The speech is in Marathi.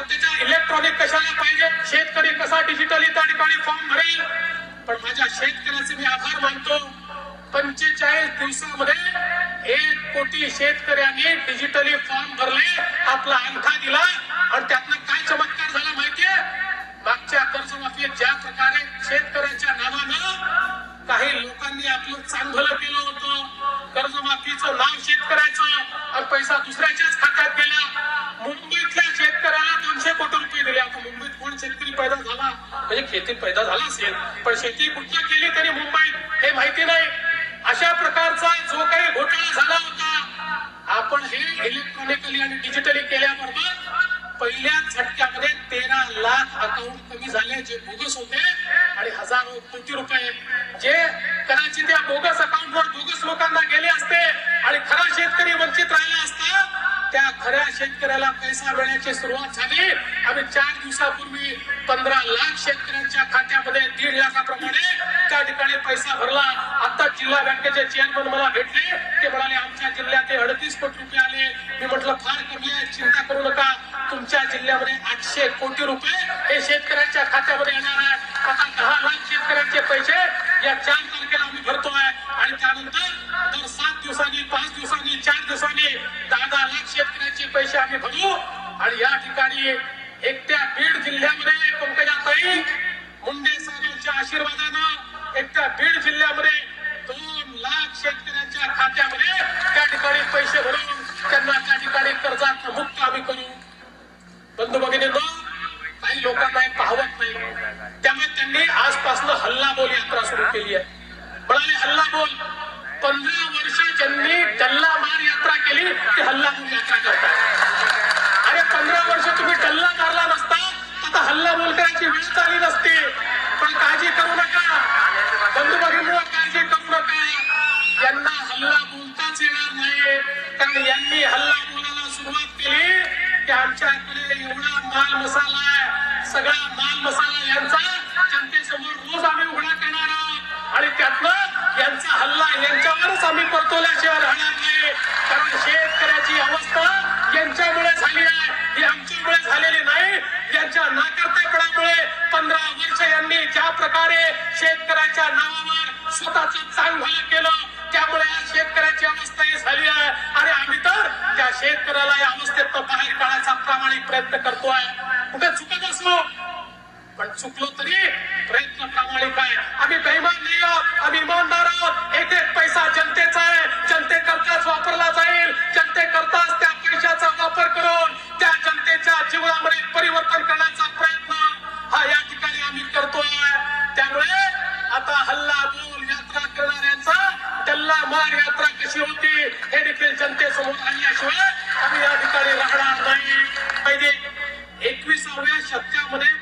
त्याच्या इलेक्ट्रॉनिक कशाला पाहिजे? शेतकरी कसा डिजिटली त्या ठिकाणी फॉर्म भरेल? पण माझ्या शेतकऱ्याचे मी आभार मानतो. पंचेचाळीस दिवसामध्ये एक कोटी शेतकऱ्यांनी डिजिटली फॉर्म भरले आपला अंगठा दिला. आणि त्यातनं काय चमत्कार झाला माहितीये? मागच्या कर्जमाफीत ज्या प्रकारे शेतकऱ्याच्या नावानं काही लोकांनी आपलं चांगलं केलं होतं. कर्जमाफीचं नाव शेतकऱ्याचं आणि पैसा दुसऱ्याच्याच खात्यात पैदा झाला. म्हणजे शेतीत पैदा झाला असेल पण शेती कुठल्या केली तरी मुंबईत हे माहिती नाही. अशा प्रकारचा जो काही घोटाळा झाला होता आपण हे इलेक्ट्रॉनिकली आणि डिजिटली केल्याबरोबर पहिल्या झटक्यामध्ये तेरा लाख अकाउंट कमी झाले जे बोगस होते आणि हजारो कोटी रुपये जे खऱ्या शेतकऱ्याला पैसा मिळण्याची सुरुवात झाली. आम्ही चार दिवसापूर्वी पंधरा लाख शेतकऱ्यांच्या खात्यामध्ये दीड लाखाप्रमाणे त्या ठिकाणी पैसा भरला. आता जिल्हा बँकेचे चेअरमन मला भेटले. ते म्हणाले आमच्या जिल्ह्यात अडतीस कोटी रुपये आले. मी म्हटलं फार कमी आहे. चिंता करू नका. तुमच्या जिल्ह्यामध्ये आठशे कोटी रुपये हे शेतकऱ्यांच्या खात्यामध्ये येणार आहे आता दहा लाख शेतकऱ्यांचे पैसे या चार लाख पैसे आम्ही भरू आणि या ठिकाणी एकट्या बीड जिल्ह्यामध्ये पंकजाताई मुंडे साहेबांच्या आशीर्वादानं एकट्या बीड जिल्ह्यामध्ये दोन लाख शेतकऱ्यांच्या खात्यामध्ये त्या ठिकाणी पैसे भरून त्यांना त्या ठिकाणी कर्जात मुक्त आम्ही करू. बंधू भगिनी काही लोकांना हे पाहवत नाही. त्यामुळे त्यांनी आजपासून हल्ला बोल यात्रा सुरू केली आहे. म्हणाले हल्ला बोल. पंधरा वर्ष ज्यांनी त्यांना हल्ला वीज वेळ चालली नसते. पण काळजी करू नका. बंधू भगिनींनो काळजी करू नका. यांना हल्ला बोलताच येणार नाही. कारण यांनी हल्ला बोलायला सुरुवात केली की आमच्याकडे एवढा माल मसाला आहे. सगळा माल मसाला यांचा झाली आहे. आणि आम्ही तर त्या शेतकऱ्याला या अवस्थेत बाहेर काढायचा प्रामाणिक प्रयत्न करतोय. कुठे चुकत असलो? पण चुकलो तरी प्रयत्न प्रामाणिक आहे. आम्ही बेमान नाही आहोत. आम्ही इमानदार आहोत. एक एक पैसा जनतेचा आहे. जनतेकरताच वापरला जाईल. जनतेकरताच त्या पैशाचा वापर करून त्या जनतेच्या जीवनामध्ये परिवर्तन करण्याचा प्रयत्न हा या ठिकाणी आम्ही करतोय. त्यामुळे आता हल्ला बोल यात्रा करणाऱ्यांचा डल्ला मार यात्रा कशी होती? हे देखील जनतेसमोर आणल्याशिवाय आम्ही या ठिकाणी राहणार नाही. पाहिजे एकविसाव्या शतकामध्ये